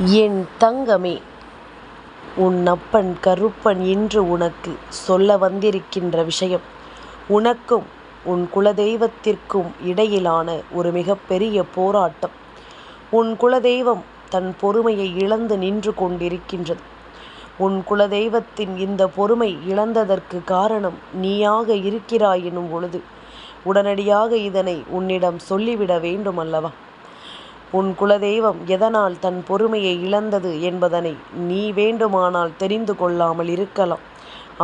என் தங்கமே உன் அப்பன் கருப்பன் இன்று உனக்கு சொல்ல வந்திருக்கின்ற விஷயம் உனக்கும் உன் குலதெய்வத்திற்கும் இடையிலான ஒரு மிகப்பெரிய போராட்டம். உன் குலதெய்வம் தன் பொறுமையை இழந்து நின்று கொண்டிருக்கின்றது. உன் குலதெய்வத்தின் இந்த பொறுமை இழந்ததற்கு காரணம் நீயாக இருக்கிறாய் எனும் பொழுது உடனடியாக இதனை உன்னிடம் சொல்லிவிட வேண்டும் அல்லவா உன் குலதெய்வம் எதனால் தன் பொறுமையை இழந்தது என்பதனை நீ வேண்டுமானால் தெரிந்து கொள்ளாமல் இருக்கலாம்.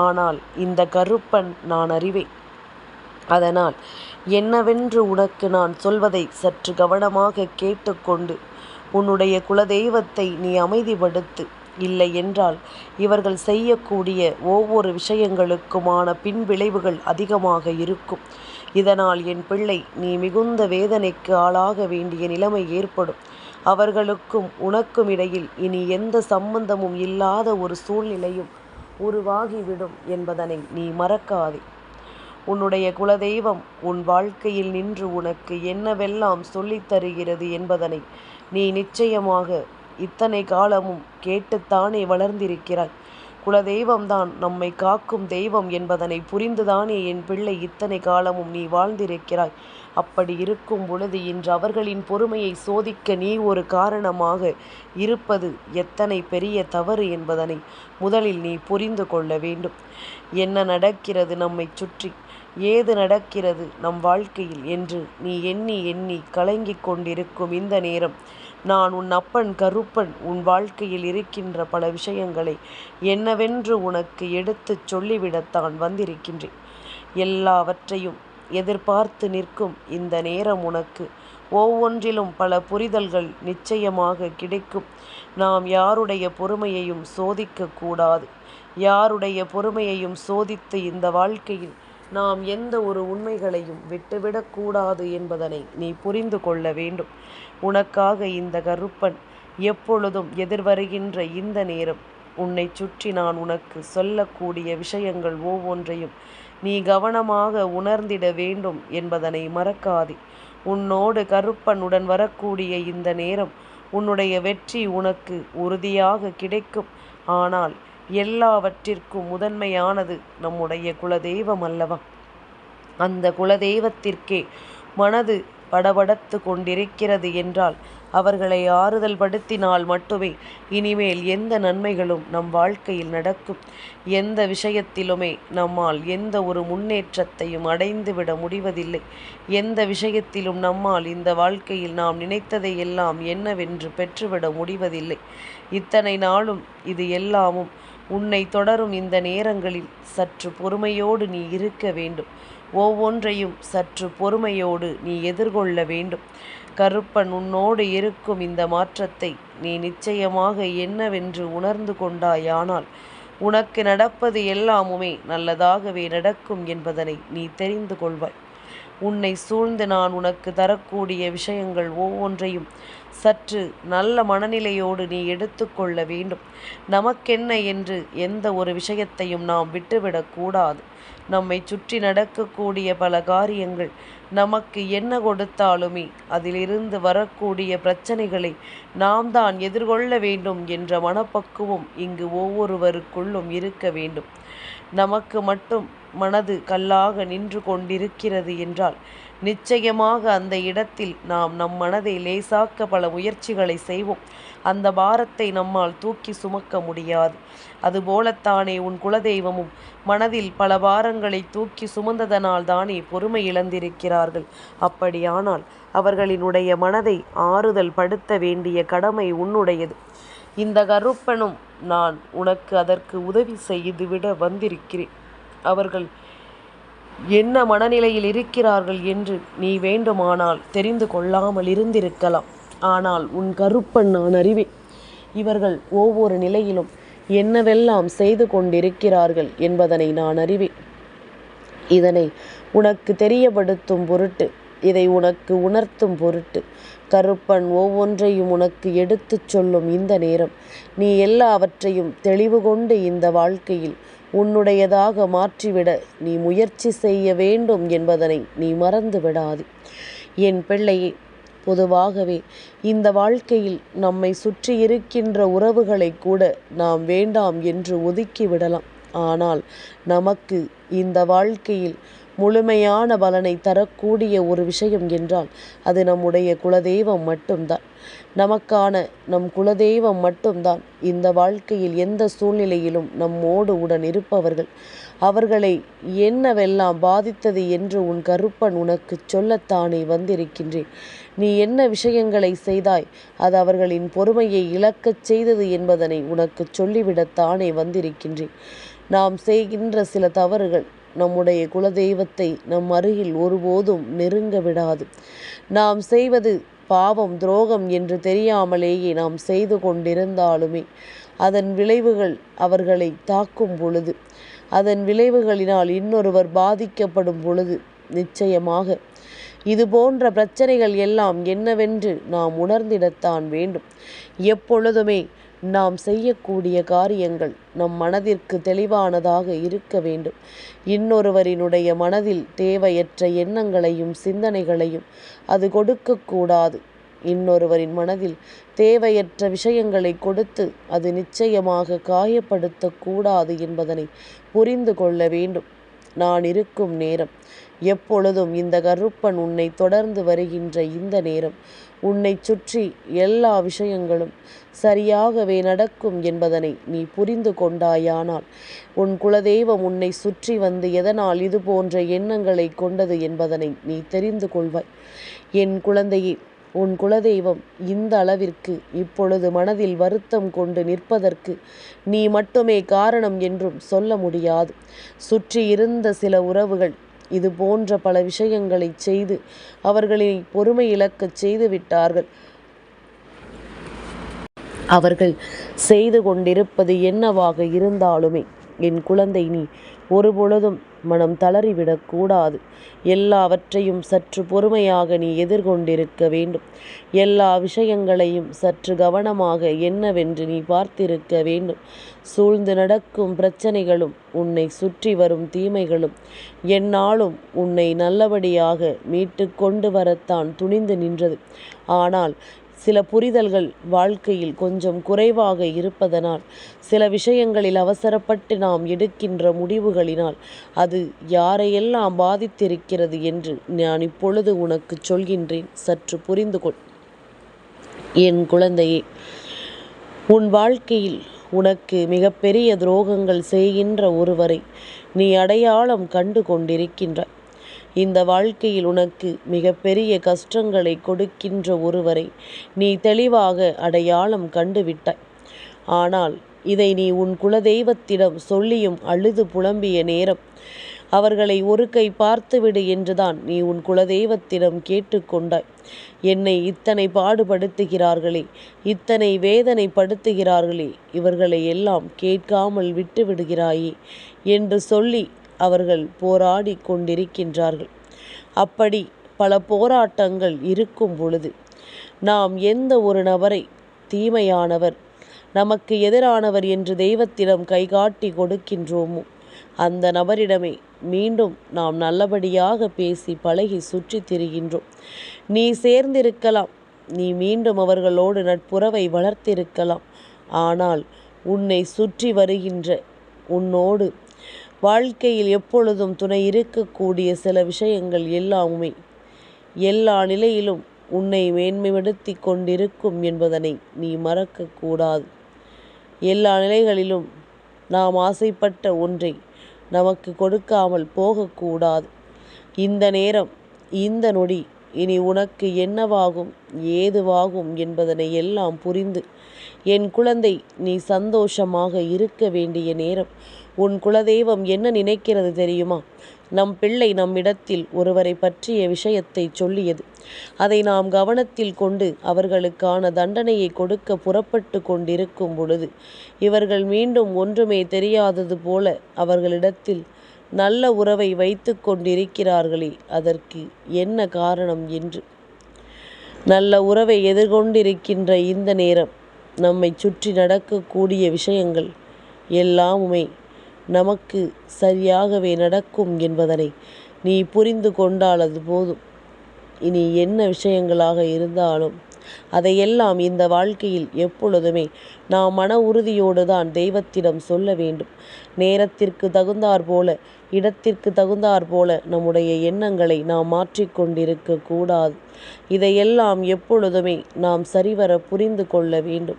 ஆனால் இந்த கருப்பன் நான் அறிவேன். அதனால் என்னவென்று உனக்கு நான் சொல்வதை சற்று கவனமாக கேட்டுக்கொண்டு உன்னுடைய குலதெய்வத்தை நீ அமைதிப்படுத்து. இல்லை என்றால் இவர்கள் செய்யக்கூடிய ஒவ்வொரு விஷயங்களுக்குமான பின்விளைவுகள் அதிகமாக இருக்கும். இதனால் என் பிள்ளை நீ மிகுந்த வேதனைக்கு ஆளாக வேண்டிய நிலைமை ஏற்படும். அவர்களுக்கும் உனக்கும் இடையில் இனி எந்த சம்பந்தமும் இல்லாத ஒரு சூழ்நிலையும் உருவாகிவிடும் என்பதனை நீ மறக்காதே. உன்னுடைய குலதெய்வம் உன் வாழ்க்கையில் நின்று உனக்கு என்னவெல்லாம் சொல்லித் தருகிறது என்பதனை நீ நிச்சயமாக இத்தனை காலமும் கேட்டுத்தானே வளர்ந்திருக்கிறாய். குலதெய்வம்தான் நம்மை காக்கும் தெய்வம் என்பதனை புரிந்துதானே என் பிள்ளை இத்தனை காலமும் நீ வாழ்ந்திருக்கிறாய்? அப்படி இருக்கும் பொழுது இன்று அவர்களின் பொறுமையை சோதிக்க நீ ஒரு காரணமாக இருப்பது எத்தனை பெரிய தவறு என்பதனை முதலில் நீ புரிந்து கொள்ள வேண்டும். என்ன நடக்கிறது நம்மை சுற்றி? ஏது நடக்கிறது நம் வாழ்க்கையில்? என்று நீ எண்ணி எண்ணி கலங்கிக் கொண்டிருக்கும் இந்த நேரம் நான் உன் அப்பன் கருப்பன் உன் வாழ்க்கையில் இருக்கின்ற பல விஷயங்களை என்னவென்று உனக்கு எடுத்துச் சொல்லிவிடத்தான் வந்திருக்கின்றேன். எல்லாவற்றையும் எதிர்பார்த்து நிற்கும் இந்த நேரம் உனக்கு. ஒவ்வொன்றிலும் பல புரிதல்கள் நிச்சயமாக கிடைக்கும். நாம் யாருடைய பொறுமையையும் சோதிக்க கூடாது யாருடைய பொறுமையையும் சோதித்து இந்த வாழ்க்கையில் நாம் எந்த ஒரு உண்மைகளையும் விட்டுவிடக்கூடாது என்பதனை நீ புரிந்து கொள்ள வேண்டும். உனக்காக இந்த கருப்பன் எப்பொழுதும் எதிர்வருகின்ற இந்த நேரம் உன்னை சுற்றி நான் உனக்கு சொல்லக்கூடிய விஷயங்கள் ஒவ்வொன்றையும் நீ கவனமாக உணர்ந்திட வேண்டும் என்பதனை மறக்காதே. உன்னோடு கருப்பனுடன் வரக்கூடிய இந்த நேரம் உன்னுடைய வெற்றி உனக்கு உறுதியாக கிடைக்கும். ஆனால் எல்லாவற்றிற்கும் முதன்மையானது நம்முடைய குலதெய்வம் அல்லவா? அந்த குலதெய்வத்திற்கே மனது படபடத்து கொண்டிருக்கிறது என்றால் அவர்களை ஆறுதல் படுத்தினால் மட்டுமே இனிமேல் எந்த நன்மைகளும் நம் வாழ்க்கையில் நடக்கும். எந்த விஷயத்திலுமே நம்மால் எந்த ஒரு முன்னேற்றத்தையும் அடைந்துவிட முடிவதில்லை. எந்த விஷயத்திலும் நம்மால் இந்த வாழ்க்கையில் நாம் நினைத்ததை எல்லாம் என்னவென்று பெற்றுவிட முடிவதில்லை. இத்தனை நாளும் இது எல்லாமும் உன்னை தொடரும் இந்த நேரங்களில் சற்று பொறுமையோடு நீ இருக்க வேண்டும். ஒவ்வொன்றையும் சற்று பொறுமையோடு நீ எதிர்கொள்ள வேண்டும். கருப்பன் உன்னோடு இருக்கும் இந்த மாற்றத்தை நீ நிச்சயமாக என்னவென்று உணர்ந்து கொண்டாயானால் உனக்கு நடப்பது எல்லாமுமே நல்லதாகவே நடக்கும் என்பதனை நீ தெரிந்து கொள்வாய். உன்னை சூழ்ந்து நான் உனக்கு தரக்கூடிய விஷயங்கள் ஒவ்வொன்றையும் சற்று நல்ல மனநிலையோடு நீ எடுத்துக்கொள்ள வேண்டும். நமக்கென்ன என்று எந்த ஒரு விஷயத்தையும் நாம் விட்டுவிடக்கூடாது நம்மை சுற்றி நடக்கக்கூடிய பல காரியங்கள் நமக்கு என்ன கொடுத்தாலுமே அதிலிருந்து வரக்கூடிய பிரச்சனைகளை நாம் தான் எதிர்கொள்ள வேண்டும் என்ற மனப்பக்குவம் இங்கு ஒவ்வொருவருக்குள்ளும் இருக்க வேண்டும். நமக்கு மட்டும் மனது கல்லாக நின்று கொண்டிருக்கிறது என்றால் நிச்சயமாக அந்த இடத்தில் நாம் நம் மனதை லேசாக்க பல முயற்சிகளை செய்வோம். அந்த பாரத்தை நம்மால் தூக்கி சுமக்க முடியாது. அதுபோலத்தானே உன் குலதெய்வமும் மனதில் பல பாரங்களை தூக்கி சுமந்ததனால் தானே பொறுமை இழந்திருக்கிறார்கள். அப்படியானால் அவர்களினுடைய மனதை ஆறுதல் படுத்த வேண்டிய கடமை உன்னுடையது. இந்த கருப்பனும் நான் உனக்கு அதற்கு உதவி செய்துவிட வந்திருக்கிறேன். அவர்கள் என்ன மனநிலையில் இருக்கிறார்கள் என்று நீ வேண்டுமானால் தெரிந்து கொள்ளாமல் இருந்திருக்கலாம். ஆனால் உன் கருப்பன் நான் அறிவேன். இவர்கள் ஒவ்வொரு நிலையிலும் என்னவெல்லாம் செய்து கொண்டிருக்கிறார்கள் என்பதனை நான் அறிவேன். இதனை உனக்கு தெரியப்படுத்தும் பொருட்டு இதை உனக்கு உணர்த்தும் பொருட்டு கருப்பன் ஒவ்வொன்றையும் உனக்கு எடுத்துச் சொல்லும் இந்த நேரம் நீ எல்லாவற்றையும் தெளிவு கொண்டு இந்த வாழ்க்கையில் உன்னுடையதாக மாற்றிவிட நீ முயற்சி செய்ய வேண்டும் என்பதனை நீ மறந்து விடாது. என் பிள்ளையே பொதுவாகவே இந்த வாழ்க்கையில் நம்மை சுற்றி இருக்கின்ற உறவுகளை கூட நாம் வேண்டாம் என்று ஒதுக்கி விடலாம். ஆனால் நமக்கு இந்த வாழ்க்கையில் முழுமையான பலனை தரக்கூடிய ஒரு விஷயம் என்றால் அது நம்முடைய குலதெய்வம் மட்டும்தான். நமக்கான நம் குலதெய்வம் மட்டும்தான். இந்த வாழ்க்கையில் எந்த சூழ்நிலையிலும் நம்மோடு உடன் இருப்பவர்கள். அவர்களை என்னவெல்லாம் பாதித்தது என்று உன் கருப்பன் உனக்கு சொல்லத்தானே வந்திருக்கின்றேன். நீ என்ன விஷயங்களை செய்தாய் அது அவர்களின் பொறுமையை இழக்கச் செய்தது என்பதனை உனக்கு சொல்லிவிடத்தானே வந்திருக்கின்றேன். நாம் செய்கின்ற சில தவறுகள் நம்முடைய குலதெய்வத்தை நம் அருகில் ஒருபோதும் நெருங்க விடாது. நாம் செய்வது பாவம் துரோகம் என்று தெரியாமலேயே நாம் செய்து கொண்டிருந்தாலுமே அதன் விளைவுகள் அவர்களை தாக்கும் பொழுது அதன் விளைவுகளினால் இன்னொருவர் பாதிக்கப்படும் பொழுது நிச்சயமாக இது போன்ற பிரச்சனைகள் எல்லாம் என்னவென்று நாம் உணர்ந்திடத்தான் வேண்டும். எப்பொழுதுமே நாம் செய்யக்கூடிய காரியங்கள் நம் மனதிற்கு தெளிவானதாக இருக்க வேண்டும். இன்னொருவரினுடைய மனதில் தேவையற்ற எண்ணங்களையும் சிந்தனைகளையும் அது கொடுக்கக்கூடாது. இன்னொருவரின் மனதில் தேவையற்ற விஷயங்களை கொடுத்து அது நிச்சயமாக காயப்படுத்தக்கூடாது என்பதனை புரிந்து கொள்ள வேண்டும். நான் இருக்கும் நேரம் எப்பொழுதும் இந்த கருப்பன் உன்னை தொடர்ந்து வருகின்ற இந்த நேரம் உன்னை சுற்றி எல்லா விஷயங்களும் சரியாகவே நடக்கும் என்பதனை நீ புரிந்து கொண்டாயானால் உன் குலதெய்வம் உன்னை சுற்றி வந்து எதனால் இது போன்ற எண்ணங்களை கொண்டது என்பதனை நீ தெரிந்து கொள்வாய். என் குழந்தையே உன் குலதெய்வம் இந்த அளவிற்கு இப்பொழுது மனதில் வருத்தம் கொண்டு நிற்பதற்கு நீ மட்டுமே காரணம் என்றும் சொல்ல முடியாது. சுற்றி இருந்த சில உறவுகள் இது போன்ற பல விஷயங்களை செய்து அவர்களை பொறுமை இழக்கச் செய்து விட்டார்கள். அவர்கள் செய்து கொண்டிருப்பது என்னவாக இருந்தாலுமே என் குழந்தை நீ ஒருபொழுதும் மனம் தளறிவிடக் கூடாது. எல்லாவற்றையும் சற்று பொறுமையாக நீ எதிர்கொண்டிருக்க வேண்டும். எல்லா விஷயங்களையும் சற்று கவனமாக என்னவென்று நீ பார்த்திருக்க வேண்டும். சூழ்ந்து நடக்கும் பிரச்சனைகளும் உன்னை சுற்றி வரும் தீமைகளும் என்னாலும் உன்னை நல்லபடியாக மீட்டு கொண்டு வரத்தான் துணிந்து நின்றது. ஆனால் சில புரிதல்கள் வாழ்க்கையில் கொஞ்சம் குறைவாக இருப்பதனால் சில விஷயங்களில் அவசரப்பட்டு நாம் எடுக்கின்ற முடிவுகளினால் அது யாரையெல்லாம் பாதித்திருக்கிறது என்று நான் இப்பொழுது உனக்கு சொல்கின்றேன். சற்று புரிந்து கொள். என் குழந்தையே உன் வாழ்க்கையில் உனக்கு மிகப்பெரிய துரோகங்கள் செய்கின்ற ஒருவரை நீ அடையாளம் கண்டு கொண்டிருக்கின்றாய். இந்த வாழ்க்கையில் உனக்கு மிகப்பெரிய கஷ்டங்களை கொடுக்கின்ற ஒருவரை நீ தெளிவாக அடையாளம் கண்டுவிட்டாய். ஆனால் இதை நீ உன் குலதெய்வத்திடம் சொல்லியும் அழுது புலம்பிய நேரம் அவர்களை ஒரு கை பார்த்துவிடு என்றுதான் நீ உன் குலதெய்வத்திடம் கேட்டுக்கொண்டாய். என்னை இத்தனை பாடுபடுத்துகிறார்களே இத்தனை வேதனைப்படுத்துகிறார்களே இவர்களை எல்லாம் கேட்காமல் விட்டு விடுகிறாயே என்று சொல்லி அவர்கள் போராடி கொண்டிருக்கின்றார்கள். அப்படி பல போராட்டங்கள் இருக்கும் பொழுது நாம் எந்த ஒரு நபரை தீமையானவர் நமக்கு எதிரானவர் என்று தெய்வத்திடம் கைகாட்டி கொடுக்கின்றோமோ அந்த நபரிடமே மீண்டும் நாம் நல்லபடியாக பேசி பழகி சுற்றி திரிகின்றோம். நீ சேர்ந்திருக்கலாம் நீ மீண்டும் அவர்களோடு நட்புறவை வளர்த்திருக்கலாம் ஆனால் உன்னை சுற்றி வருகின்ற உன்னோடு வாழ்க்கையில் எப்பொழுதும் துணை இருக்கக்கூடிய சில விஷயங்கள் எல்லாமே எல்லா நிலையிலும் உன்னை மேன்மைப்படுத்தி கொண்டிருக்கும் என்பதனை நீ மறக்கக்கூடாது. எல்லா நிலைகளிலும் நாம் ஆசைப்பட்ட ஒன்றை நமக்கு கொடுக்காமல் போகக்கூடாது. இந்த நேரம் இந்த நொடி இனி உனக்கு என்னவாகும் ஏதுவாகும் என்பதனை எல்லாம் புரிந்து. என் குழந்தை நீ சந்தோஷமாக இருக்க வேண்டிய நேரம். உன் குலதெய்வம் என்ன நினைக்கிறது தெரியுமா? நம் பிள்ளை நம்மிடத்தில் ஒருவரை பற்றிய விஷயத்தை சொல்லியது. அதை நாம் கவனத்தில் கொண்டு அவர்களுக்கான தண்டனையை கொடுக்க புறப்பட்டு கொண்டிருக்கும் பொழுது இவர்கள் மீண்டும் ஒன்றுமே தெரியாதது போல அவர்களிடத்தில் நல்ல உறவை வைத்து கொண்டிருக்கிறார்களே அதற்கு என்ன காரணம் என்று. நல்ல உறவை எதிர்கொண்டிருக்கின்ற இந்த நேரம் நம்மை சுற்றி நடக்கக்கூடிய விஷயங்கள் எல்லாமுமே நமக்கு சரியாகவே நடக்கும் என்பதனை நீ புரிந்து கொண்டால் அது போதும். இனி என்ன விஷயங்களாக இருந்தாலும் அதையெல்லாம் இந்த வாழ்க்கையில் எப்பொழுதுமே நாம் மன உறுதியோடு தான் தெய்வத்திடம் சொல்ல வேண்டும். நேரத்திற்கு தகுந்தாற் போல இடத்திற்கு தகுந்தாற் போல நம்முடைய எண்ணங்களை நாம் மாற்றிக்கொண்டிருக்க கூடாது. இதையெல்லாம் எப்பொழுதுமே நாம் சரிவர புரிந்து கொள்ள வேண்டும்.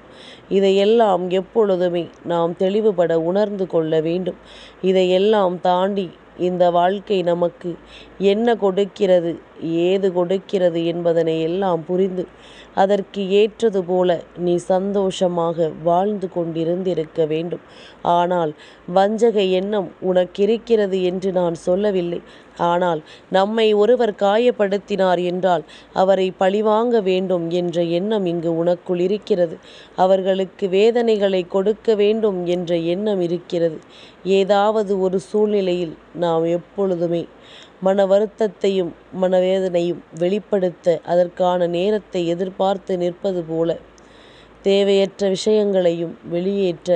இதையெல்லாம் எப்பொழுதுமே நாம் தெளிவுபட உணர்ந்து கொள்ள வேண்டும். இதையெல்லாம் தாண்டி இந்த வாழ்க்கை நமக்கு என்ன கொடுக்கிறது ஏது கொடுக்கிறது என்பதனை எல்லாம் புரிந்து அதற்கு ஏற்றது போல நீ சந்தோஷமாக வாழ்ந்து கொண்டிருந்திருக்க வேண்டும். ஆனால் வஞ்சக எண்ணம் உனக்கிருக்கிறது என்று நான் சொல்லவில்லை. ஆனால் நம்மை ஒருவர் காயப்படுத்தினார் என்றால் அவரை பழிவாங்க வேண்டும் என்ற எண்ணம் இங்கு உனக்குள் இருக்கிறது. அவர்களுக்கு வேதனைகளை கொடுக்க வேண்டும் என்ற எண்ணம் இருக்கிறது. ஏதாவது ஒரு சூழ்நிலையில் நாம் எப்பொழுதுமே மன வருத்தத்தையும் மனவேதனையும் வெளிப்படுத்த அதற்கான நேரத்தை எதிர்பார்த்து நிற்பது போல தேவையற்ற விஷயங்களையும் வெளியேற்ற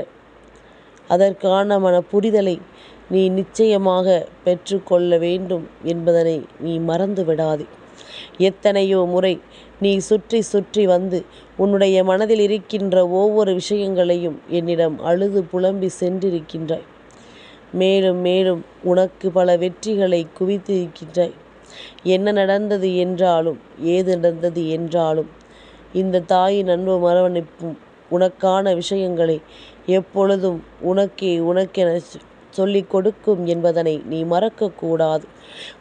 அதற்கான மன புரிதலை நீ நிச்சயமாக பெற்றுக்கொள்ள வேண்டும் என்பதனை நீ மறந்து விடாதே எத்தனையோ முறை நீ சுற்றி சுற்றி வந்து உன்னுடைய மனதில் இருக்கின்ற ஒவ்வொரு விஷயங்களையும் என்னிடம் அழுது புலம்பி சென்றிருக்கின்றாய். மேலும் மேலும் உனக்கு பல வெற்றிகளை குவித்திருக்கின்றாய். என்ன நடந்தது என்றாலும் ஏது நடந்தது என்றாலும் இந்த தாயின் அன்பு மரவணைப்பும் உனக்கான விஷயங்களை எப்பொழுதும் உனக்கே உனக்கென சொல்லிக் கொடுக்கும் என்பதனை நீ மறக்கக்கூடாது.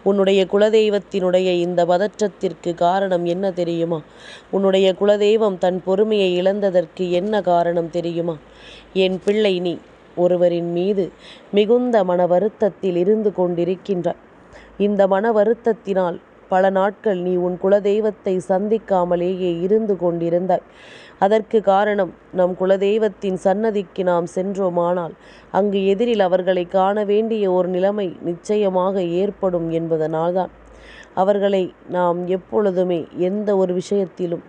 உன்னுடைய குலதெய்வத்தினுடைய இந்த பதற்றத்திற்கு காரணம் என்ன தெரியுமா? உன்னுடைய குலதெய்வம் தன் பொறுமையை இழந்ததற்கு என்ன காரணம் தெரியுமா? என் பிள்ளை நீ ஒருவரின் மீது மிகுந்த மன வருத்தத்தில் இருந்து கொண்டிருக்கின்றாய். இந்த மன வருத்தத்தினால் பல நாட்கள் நீ உன் குலதெய்வத்தை சந்திக்காமலேயே இருந்து கொண்டிருந்தாய். அதற்கு காரணம் நம் குலதெய்வத்தின் சன்னதிக்கு நாம் சென்றோமானால் அங்கு எதிரில் அவர்களை காண வேண்டிய ஒரு நிலைமை நிச்சயமாக ஏற்படும் என்பதனால்தான். அவர்களை நாம் எப்பொழுதுமே எந்த ஒரு விஷயத்திலும்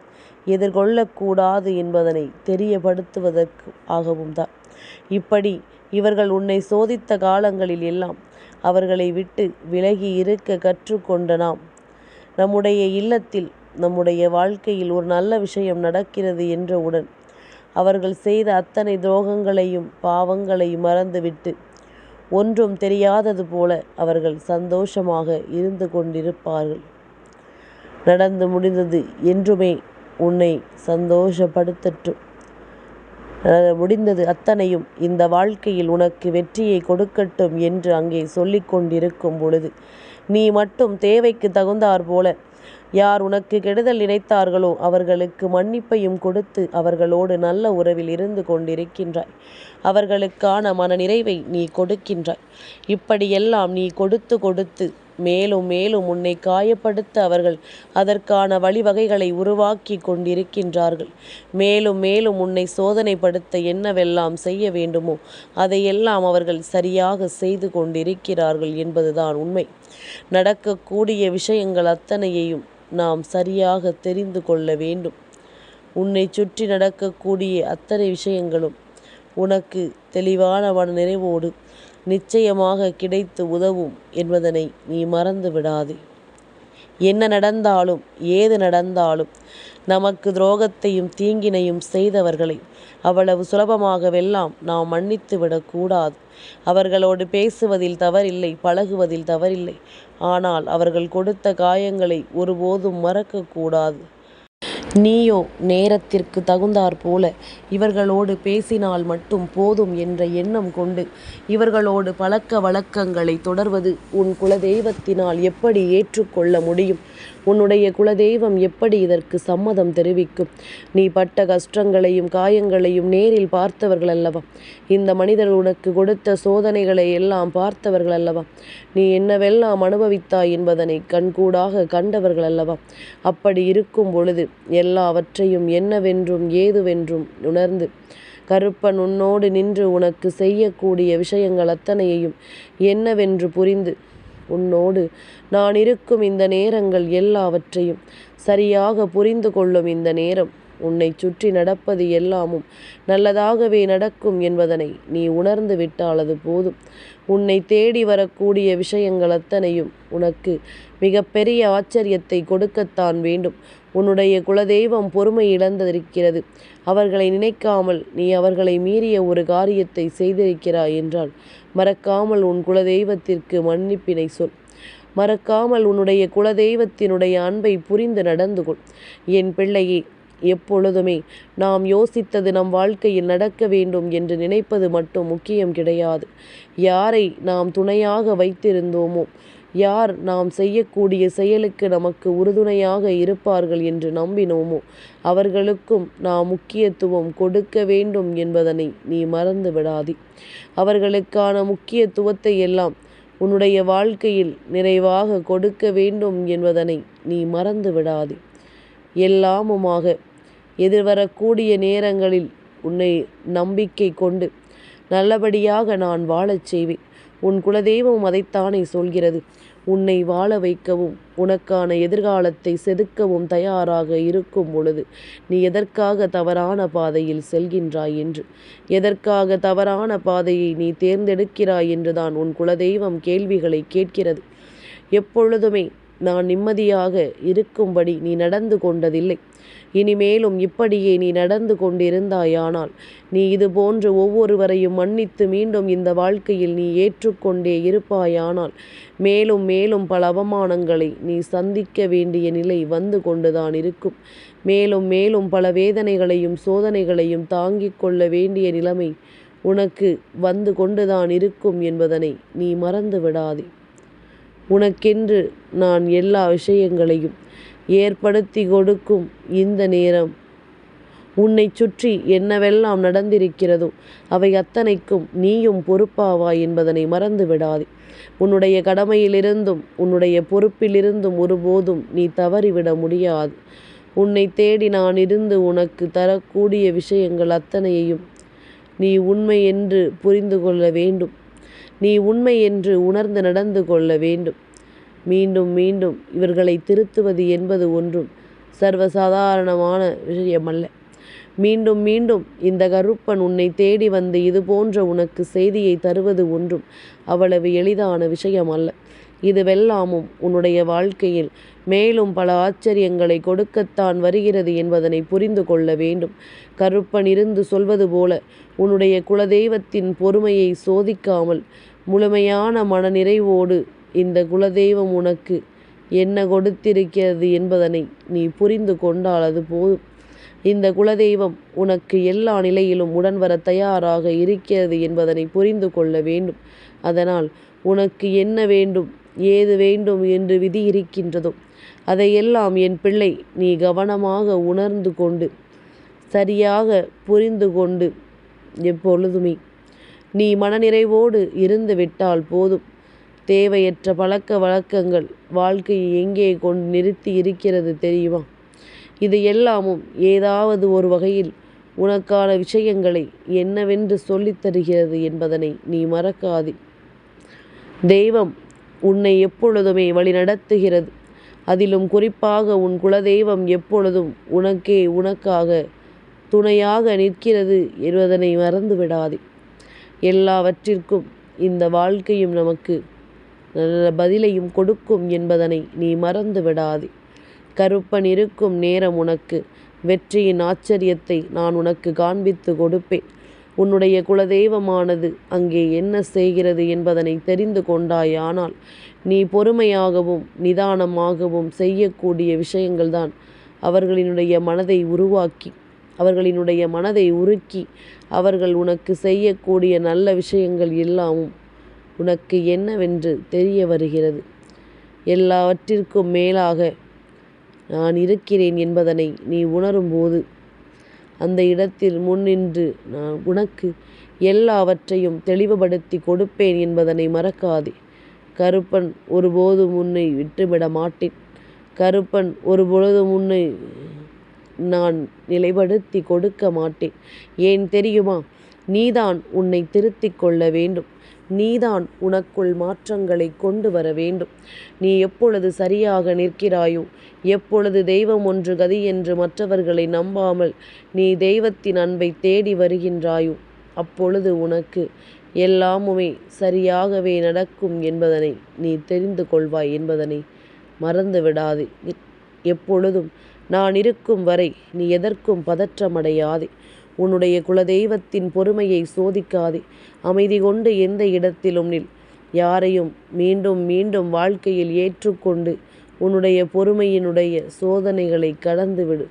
எதிர்கொள்ளக்கூடாது என்பதனை தெரியப்படுத்துவதற்கு ஆகவும் தான் இப்படி இவர்கள் உன்னை சோதித்த காலங்களில் எல்லாம் அவர்களை விட்டு விலகி இருக்க கற்றுக்கொண்ட நாம் நம்முடைய இல்லத்தில் நம்முடைய வாழ்க்கையில் ஒரு நல்ல விஷயம் நடக்கிறது என்றவுடன் அவர்கள் செய்த அத்தனை துரோகங்களையும் பாவங்களையும் மறந்துவிட்டு ஒன்றும் தெரியாதது போல அவர்கள் சந்தோஷமாக இருந்து கொண்டிருப்பார்கள். நடந்து முடிந்தது என்றுமே உன்னை சந்தோஷப்படுத்தட்டும். முடிந்தது. அத்தனையும் இந்த வாழ்க்கையில் உனக்கு வெற்றியை கொடுக்கட்டும் என்று அங்கே சொல்லிக் கொண்டிருக்கும் பொழுது நீ மட்டும் தேவைக்கு தகுந்தாற் போல யார் உனக்கு கெடுதல் நினைத்தார்களோ அவர்களுக்கு மன்னிப்பையும் கொடுத்து அவர்களோடு நல்ல உறவில் இருந்து கொண்டிருக்கின்றாய். அவர்களுக்கான மன நிறைவை நீ கொடுக்கின்றாய். இப்படியெல்லாம் நீ கொடுத்து கொடுத்து மேலும் மேலும் உன்னை காயப்படுத்த அவர்கள் அதற்கான வழிவகைகளை உருவாக்கி கொண்டிருக்கின்றார்கள். மேலும் மேலும் உன்னை சோதனைப்படுத்த என்னவெல்லாம் செய்ய வேண்டுமோ அதையெல்லாம் அவர்கள் சரியாக செய்து கொண்டிருக்கிறார்கள் என்பதுதான் உண்மை. நடக்கக்கூடிய விஷயங்கள் அத்தனையையும் நாம் சரியாக தெரிந்து கொள்ள வேண்டும். உன்னை சுற்றி நடக்கக்கூடிய அத்தனை விஷயங்களும் உனக்கு தெளிவான மன நிறைவோடு நிச்சயமாக கிடைத்து உதவும் என்பதனை நீ மறந்து விடாதே. என்ன நடந்தாலும் ஏது நடந்தாலும் நமக்கு துரோகத்தையும் தீங்கினையும் செய்தவர்களை அவ்வளவு சுலபமாகவெல்லாம் நாம் மன்னித்து விடக்கூடாது. அவர்களோடு பேசுவதில் தவறில்லை பழகுவதில் தவறில்லை. ஆனால் அவர்கள் கொடுத்த காயங்களை ஒருபோதும் மறக்கக்கூடாது. நீயோ நேரத்திற்கு தகுந்தாற் போல. இவர்களோடு பேசினால் மட்டும் போதும் என்ற எண்ணம் கொண்டு இவர்களோடு பழக்க வழக்கங்களை தொடர்வது உன் குலதெய்வத்தினால் எப்படி ஏற்றுக்கொள்ள முடியும்? உன்னுடைய குலதெய்வம் எப்படி இதற்கு சம்மதம் தெரிவிக்கும்? நீ பட்ட கஷ்டங்களையும் காயங்களையும் நேரில் பார்த்தவர்கள் அல்லவா இந்த மனிதர் உனக்கு கொடுத்த சோதனைகளை எல்லாம் பார்த்தவர்கள் அல்லவா நீ என்னவெல்லாம் அனுபவித்தாய் என்பதனை கண்கூடாக கண்டவர்கள் அல்லவா அப்படி இருக்கும் பொழுது எல்லாவற்றையும் என்னவென்றும் ஏதுவென்றும் உணர்ந்து கருப்பன் உன்னோடு நின்று உனக்கு செய்யக்கூடிய விஷயங்கள் அத்தனையையும் என்னவென்று புரிந்து உன்னோடு நான் இருக்கும் இந்த நேரங்கள் எல்லாவற்றையும் சரியாக புரிந்து கொள்ளும் இந்த நேரம் உன்னை சுற்றி நடப்பது எல்லாமும் நல்லதாகவே நடக்கும் என்பதனை நீ உணர்ந்து விட்டால் அது போதும். உன்னை தேடி வரக்கூடிய விஷயங்கள் அத்தனையும் உனக்கு மிகப்பெரிய ஆச்சரியத்தை கொடுக்கத்தான் வேண்டும். உன்னுடைய குலதெய்வம் பொறுமை இழந்திருக்கிறது. அவர்களை நினைக்காமல் நீ அவர்களை மீறிய ஒரு காரியத்தை செய்திருக்கிறாய் என்றால் மறக்காமல் உன் குலதெய்வத்திற்கு மன்னிப்பினை சொல். மறக்காமல் உன்னுடைய குலதெய்வத்தினுடைய அன்பை புரிந்து நடந்து கொள். என் பிள்ளையே எப்பொழுதுமே நாம் யோசித்தது நம் வாழ்க்கையில் நடக்க வேண்டும் என்று நினைப்பது மட்டும் முக்கியம் கிடையாது. யாரை நாம் துணையாக வைத்திருந்தோமோ யார் நாம் செய்யக்கூடிய செயலுக்கு நமக்கு உறுதுணையாக இருப்பார்கள் என்று நம்பினோமோ? அவர்களுக்கும் நாம் முக்கியத்துவம் கொடுக்க வேண்டும் என்பதனை நீ மறந்து விடாதே. அவர்களுக்கான முக்கியத்துவத்தை எல்லாம் உன்னுடைய வாழ்க்கையில் நிறைவாக கொடுக்க வேண்டும் என்பதனை நீ மறந்து விடாதே. எல்லாமுமாக எதிர்வரக்கூடிய நேரங்களில் உன்னை நம்பிக்கை கொண்டு நல்லபடியாக நான் வாழச் செய்வேன். உன் குலதெய்வம் அதைத்தானே சொல்கிறது. உன்னை வாழ வைக்கவும் உனக்கான எதிர்காலத்தை செதுக்கவும் தயாராக இருக்கும் பொழுது நீ எதற்காக தவறான பாதையில் செல்கின்றாய் என்று? எதற்காக தவறான பாதையை நீ தேர்ந்தெடுக்கிறாய் என்றுதான் உன் குலதெய்வம் கேள்விகளை கேட்கிறது. எப்பொழுதுமே நான் நிம்மதியாக இருக்கும்படி நீ நடந்து கொண்டதில்லை. இனிமேலும் இப்படியே நீ நடந்து கொண்டிருந்தாயானால் நீ இது போன்று ஒவ்வொருவரையும் மன்னித்து மீண்டும் இந்த வாழ்க்கையில் நீ ஏற்றுக்கொண்டே இருப்பாயானால் மேலும் மேலும் பல அவமானங்களை நீ சந்திக்க வேண்டிய நிலை வந்து கொண்டுதான் இருக்கும். மேலும் மேலும் பல வேதனைகளையும் சோதனைகளையும் தாங்கிக் கொள்ள வேண்டிய நிலைமை உனக்கு வந்து கொண்டுதான் இருக்கும் என்பதனை நீ மறந்து விடாதே. உனக்கென்று நான் எல்லா விஷயங்களையும் ஏற்படுத்தி கொடுக்கும் இந்த நேரம். உன்னை சுற்றி என்னவெல்லாம் நடந்திருக்கிறதோ அவை அத்தனைக்கும் நீயும் பொறுப்பாவாய் என்பதனை மறந்து விடாதே. உன்னுடைய கடமையிலிருந்தும் உன்னுடைய பொறுப்பிலிருந்தும் ஒருபோதும் நீ தவறிவிட முடியாது. உன்னை தேடி நான் இருந்து உனக்கு தரக்கூடிய விஷயங்கள் அத்தனையையும் நீ உண்மை என்று புரிந்து கொள்ள வேண்டும். நீ உண்மை என்று உணர்ந்து நடந்து கொள்ள வேண்டும். மீண்டும் மீண்டும் இவர்களை திருத்துவது என்பது ஒன்றும் சர்வசாதாரணமான விஷயமல்ல. மீண்டும் மீண்டும் இந்த கருப்பன் உன்னை தேடி வந்து இது போன்ற உனக்கு செய்தியை தருவது ஒன்றும் அவ்வளவு எளிதான விஷயம் அல்ல இதுவெல்லாமும் உன்னுடைய வாழ்க்கையில் மேலும் பல ஆச்சரியங்களை கொடுக்கத்தான் வருகிறது என்பதனை புரிந்து கொள்ள வேண்டும். கருப்பன் இருந்து சொல்வது போல உன்னுடைய குலதெய்வத்தின் பொறுமையை சோதிக்காமல் முழுமையான மனநிறைவோடு இந்த குலதெய்வம் உனக்கு என்ன கொடுத்திருக்கிறது என்பதனை நீ புரிந்து கொண்டால் அது போதும். இந்த குலதெய்வம் உனக்கு எல்லா நிலையிலும் உடன் வர தயாராக இருக்கிறது என்பதனை புரிந்து கொள்ள வேண்டும். அதனால் உனக்கு என்ன வேண்டும் ஏது வேண்டும் என்று விதி இருக்கின்றதோ அதையெல்லாம் என் பிள்ளை நீ கவனமாக உணர்ந்து கொண்டு சரியாக புரிந்து கொண்டு எப்பொழுதுமே. நீ மனநிறைவோடு இருந்து விட்டால் போதும். தேவையற்ற பழக்க வழக்கங்கள் வாழ்க்கையை எங்கே கொண்டு நிறுத்தி இருக்கிறது தெரியுமா? இது எல்லாமும் ஏதாவது ஒரு வகையில் உனக்கான விஷயங்களை என்னவென்று சொல்லித் தருகிறது என்பதனை நீ மறக்காதே. தெய்வம் உன்னை எப்பொழுதுமே வழிநடத்துகிறது. அதிலும் குறிப்பாக உன் குலதெய்வம் எப்பொழுதும் உனக்கே உனக்காக துணையாக நிற்கிறது என்பதனை மறந்து விடாதே எல்லாவற்றிற்கும் இந்த வாழ்க்கையும் நமக்கு நல்ல பதிலையும் கொடுக்கும் என்பதனை நீ மறந்து விடாதே கருப்பன் இருக்கும் நேரம் உனக்கு. வெற்றியின் ஆச்சரியத்தை நான் உனக்கு காண்பித்து கொடுப்பேன். உன்னுடைய குலதெய்வமானது அங்கே என்ன செய்கிறது என்பதனை தெரிந்து கொண்டாயானால் நீ பொறுமையாகவும் நிதானமாகவும் செய்யக்கூடிய விஷயங்கள்தான் அவர்களினுடைய மனதை உருவாக்கி அவர்களினுடைய மனதை உருக்கி அவர்கள் உனக்கு செய்யக்கூடிய நல்ல விஷயங்கள் எல்லாமும் உனக்கு என்னவென்று தெரிய வருகிறது. எல்லாவற்றிற்கும் மேலாக நான் இருக்கிறேன் என்பதனை நீ உணரும்போது அந்த இடத்தில் முன்னின்று நான் உனக்கு எல்லாவற்றையும் தெளிவுபடுத்தி கொடுப்பேன் என்பதனை மறக்காதே. கருப்பன் ஒருபோதும் உன்னை விட்டுவிட மாட்டேன். கருப்பன் ஒருபொழுதும் உன்னை நான் நிலைப்படுத்தி கொடுக்க மாட்டேன். ஏன் தெரியுமா? நீதான் உன்னை திருத்திக் கொள்ள வேண்டும். நீதான் உனக்குள் மாற்றங்களை கொண்டு வர வேண்டும். நீ எப்பொழுது சரியாக நிற்கிறாயோ எப்பொழுது தெய்வம் ஒன்று கதி என்று மற்றவர்களை நம்பாமல் நீ தெய்வத்தின் அன்பை தேடி வருகின்றாயோ அப்பொழுது உனக்கு எல்லாமுமே சரியாகவே நடக்கும் என்பதனை நீ தெரிந்து கொள்வாய் என்பதனை மறந்து விடாதே எப்பொழுதும் நான் இருக்கும் வரை நீ எதற்கும் பதற்றமடையாதே. உன்னுடைய குலதெய்வத்தின் பொறுமையை சோதிக்காதே. அமைதி கொண்டு எந்த இடத்திலும் நில். யாரையும் மீண்டும் மீண்டும் வாழ்க்கையில் ஏற்றுக்கொண்டு உன்னுடைய பொறுமையினுடைய சோதனைகளை கடந்துவிடு.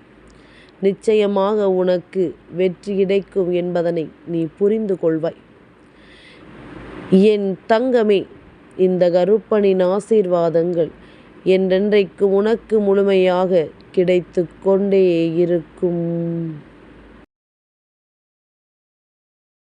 நிச்சயமாக உனக்கு வெற்றி கிடைக்கும் என்பதனை நீ புரிந்து கொள்வாய். என் தங்கமே இந்த கருப்பனின் ஆசீர்வாதங்கள் என்றென்றைக்கு உனக்கு முழுமையாக கிடைத்து கொண்டே இருக்கும்.